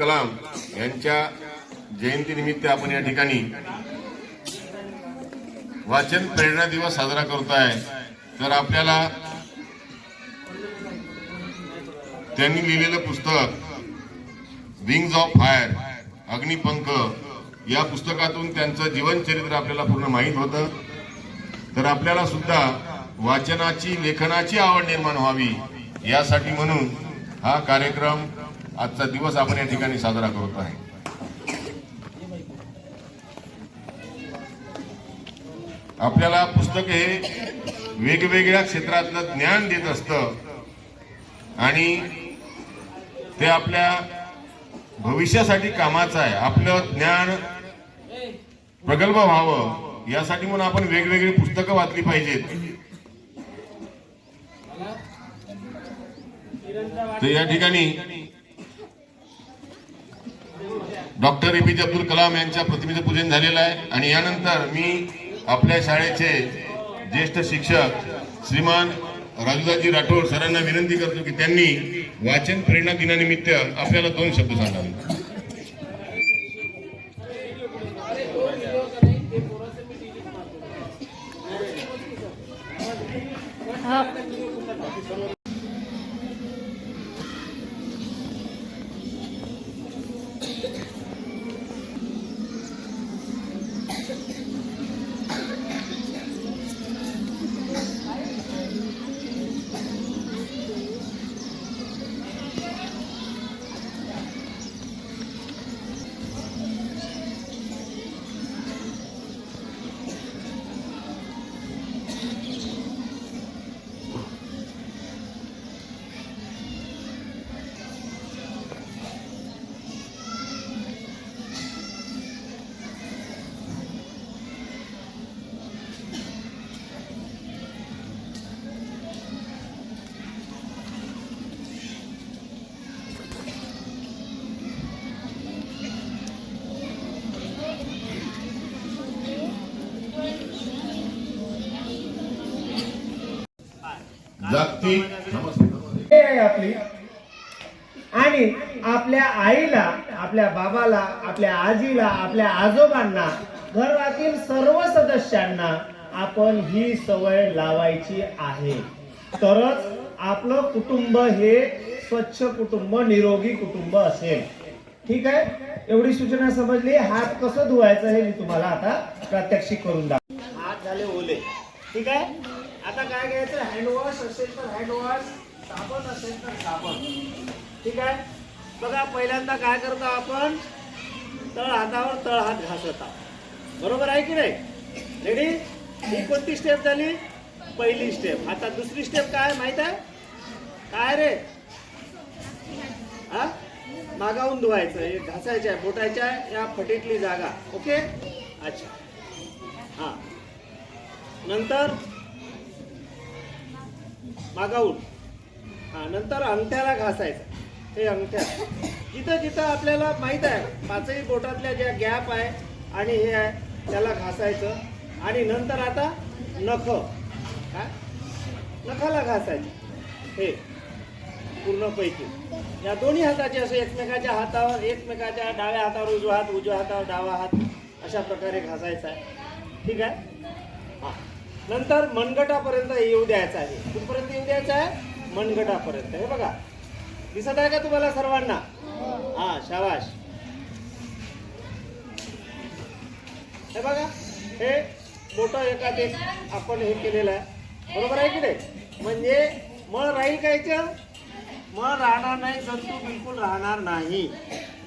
कलाम यांच्या जयंतीनिमित्त आपण या ठिकाणी वाचन प्रेरणा दिवस साजरा करत आहे तर आपल्याला त्यांनी लिहिलेलं पुस्तक विंग्ज ऑफ फायर अग्निपंख या पुस्तकातून त्यांचं जीवनचरित्र आपल्याला पूर्ण माहीत होतं. तर आपल्याला सुद्धा वाचनाची लेखनाची आवड निर्माण व्हावी यासाठी म्हणून हा कार्यक्रम आजचा दिवस आपण या ठिकाणी साजरा करत आहे. आपल्याला पुस्तक हे वेगवेगळ्या क्षेत्रातलं ज्ञान देत असतं आणि ते आपल्या भविष्यासाठी कामाचं आहे. आपलं ज्ञान प्रगल्भ व्हावं यासाठी म्हणून आपण वेगवेगळी पुस्तकं वाचली पाहिजेत. तर या ठिकाणी doctor A B J Abdul Kalam यांच्या प्रतिमेचं पूजन झालेलं आहे. आणि यानंतर मी आपल्या शाळेचे ज्येष्ठ शिक्षक श्रीमान राजूदाजी राठोड सरांना विनंती करतो की त्यांनी वाचन प्रेरणा दिनानिमित्त आपल्याला दोन शब्द सांगावे. जागतिक हे आहे आपली. आणि आपल्या आईला आपल्या बाबाला आपल्या आजीला आपल्या आजोबांना घरातील सर्व सदस्यांना आपण ही सवय लावायची आहे. तरच आपलं कुटुंब हे स्वच्छ कुटुंब निरोगी कुटुंब असेल. ठीक आहे? एवढी सूचना समजली. हात कसं धुवायचं हे मी तुम्हाला आता प्रात्यक्षिक करून दाखव हात झाले ओले. ठीक आहे? आता काय घ्यायचं? हँडवॉश असेल तर हँडवॉश साबण असेल तर साबण. ठीक आहे? बघा पहिल्यांदा काय करतो आपण? तळ हातावर तळ हात घासत आहोत. बरोबर आहे की नाही? रेडी ही कोणती स्टेप झाली? पहिली स्टेप आता दुसरी स्टेप काय माहीत आहे? काय रे? हा? मागावून धुवायचं हे घासायच्या आहे या फटीतली जागा. ओके अच्छा. हा. नंतर? मागावून हां नंतर अंगठ्याला घासायचं. हे अंगठ्या. जिथं जिथं आपल्याला माहीत आहे पाचही बोटातल्या ज्या गॅप आहे आणि हे आहे त्याला घासायचं. आणि नंतर आता नख. काय नखाला घासायचं. हे पूर्णपैकी. या दोन्ही हाताचे असे एकमेकाच्या हातावर एकमेकाच्या डाव्या हातावर उजवा हात उजव्या हातावर डावा हात अशा प्रकारे घासायचा आहे. ठीक आहे? हां. नंतर मनगटापर्यंत येऊ द्यायचं आहे. कुठपर्यंत येऊ द्यायचं आहे? मनगटापर्यंत. हे बघा. दिसत आहे का तुम्हाला सर्वांना? हा. शाबाश हे बघा. हे मोठं एकात एक आपण हे केलेलं आहे. बरोबर आहे की नाही? म्हणजे मळ राहील का याच्यात? मळ राहणार नाही जंतू बिलकुल राहणार नाही.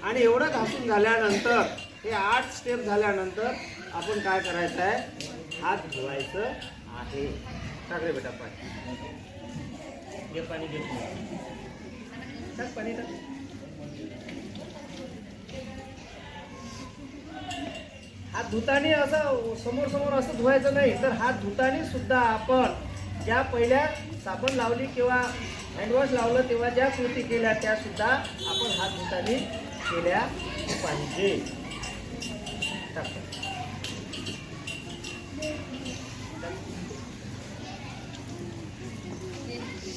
आणि एवढं घासून झाल्यानंतर हे आठ स्टेप झाल्यानंतर आपण काय करायचं आहे? हात धुवायचं आहे. टाक बेटा पाणी. घे पाणी घेऊन टाक पाणी टाक. हात धुतानी असं समोर समोर असं धुवायचं नाही तर हात धुताने सुद्धा आपण ज्या पहिल्या साबण लावली किंवा हँडवॉश लावलं तेव्हा ज्या कृती केल्या त्या सुद्धा आपण हात धुतानी केल्या पाहिजे. टाक.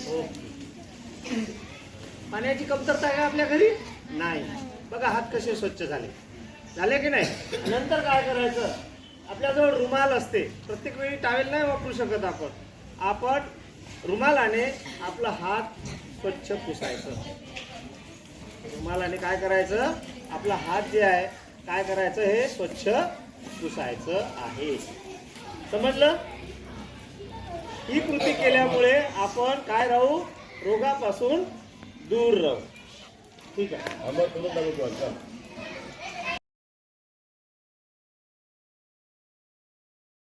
ओके पाण्याची कमतरता आहे आपल्या घरी? नाही. बघा हात कसे स्वच्छ झाले. झाले की नाही? नंतर काय करायचं? आपल्याजवळ रुमाल असते. प्रत्येक वेळी टावेल नाही वापरू शकत आपण. आपण रुमालाने आपला हात स्वच्छ पुसायचं. रुमालाने काय करायचं? आपला हात जे आहे काय करायचं? हे स्वच्छ पुसायचं आहे. समजलं? ही कृती केल्यामुळे आपण काय राहू? रोगापासून दूर राहू ठीक आहे